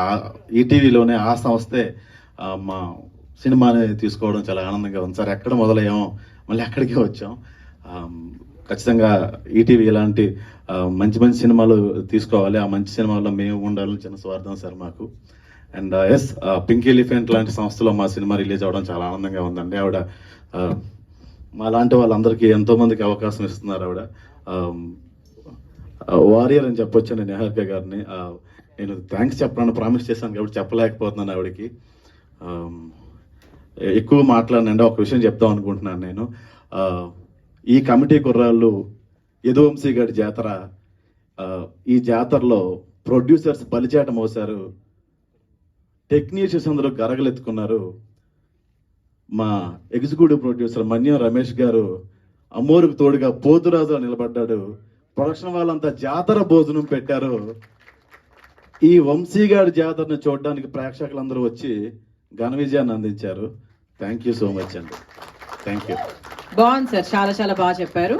ఆ ఈటీవీలోనే ఆ సంస్థే మా సినిమాని తీసుకోవడం చాలా ఆనందంగా ఉంది. సార్ ఎక్కడ మొదలయ్యాం మళ్ళీ అక్కడికే వచ్చాం. ఖచ్చితంగా ఈటీవీ ఇలాంటి మంచి మంచి సినిమాలు తీసుకోవాలి. ఆ మంచి సినిమాల్లో మేము ఉండాలని చిన్న స్వార్థం సార్ మాకు. అండ్ ఎస్ పింక్ ఎలిఫెంట్ లాంటి సంస్థలో మా సినిమా రిలీజ్ అవ్వడం చాలా ఆనందంగా ఉందండి. ఆవిడ మా లాంటి వాళ్ళందరికీ ఎంతోమందికి అవకాశం ఇస్తున్నారు ఆవిడ. వారియర్ అని చెప్పొచ్చు నేను నిహారిక గారిని నేను థ్యాంక్స్ చెప్పడానికి ప్రామిస్ చేశాను కాబట్టి చెప్పలేకపోతున్నాను ఆవిడకి. ఎక్కువ మాట్లాడినండి ఒక విషయం చెప్తాం అనుకుంటున్నాను నేను. ఈ కమిటీ కుర్రాళ్ళు యదువంశీ గారి జాతర ఈ జాతరలో ప్రొడ్యూసర్స్ బలిచేట మోసారు టెక్నీషియన్స్ అందరూ గరగలెత్తుకున్నారు. మా ఎగ్జిక్యూటివ్ ప్రొడ్యూసర్ మన్యం రమేష్ గారు అమ్మోరుకు తోడుగా పోతురాజులో నిలబడ్డాడు. ప్రొడక్షన్ వాళ్ళంతా జాతర భోజనం పెట్టారు. ఈ వంశీగాడి జాతరను చూడడానికి ప్రేక్షకులందరూ వచ్చి ఘన విజయాన్ని అందించారు. థ్యాంక్ యూ సో మచ్ అండి. థ్యాంక్ యూ బాగుంది సార్. చాలా చాలా బాగా చెప్పారు.